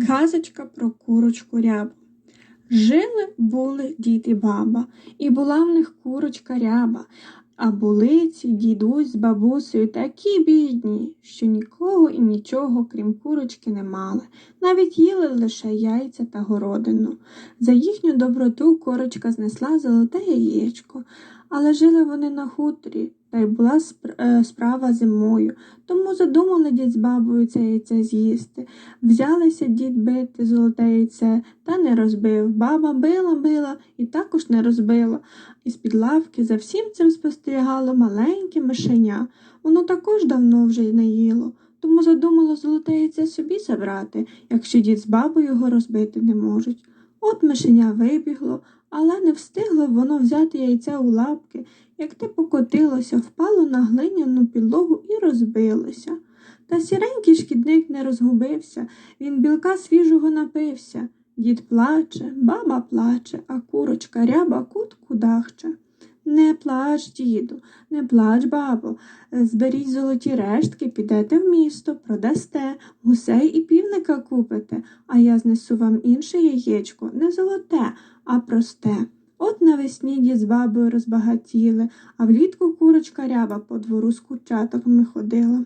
Казочка про курочку рябу. Жили були дід і баба, і була в них курочка ряба. А були ці дідусь з бабусею такі бідні, що нікого і нічого, крім курочки, не мали. Навіть їли лише яйця та городину. За їхню доброту курочка знесла золоте яєчко, але жили вони на хуторі, та й була е, справа зимою. Тому задумали дід з бабою це яйце з'їсти. Взялися дід бити золоте яйце, та не розбив. Баба била, била і також не розбила. Із-під лавки за всім цим спостерігало маленьке мишеня. Воно також давно вже й не їло. Тому задумало золоте яйце собі забрати, якщо дід з бабою його розбити не можуть. От мишеня вибігло, але не встигло воно взяти яйце у лапки, як те покотилося, впало на глиняну підлогу і розбилося. Та сіренький шкідник не розгубився, він білка свіжого напився. Дід плаче, баба плаче, а курочка ряба кут кудахче. Не плач, діду, не плач, бабо. Зберіть золоті рештки, підете в місто, продасте, гусей і півника купите, а я знесу вам інше яєчко, не золоте, а просте. От навесні дід з бабою розбагатіли, а влітку курочка ряба по двору з курчатоками ходила.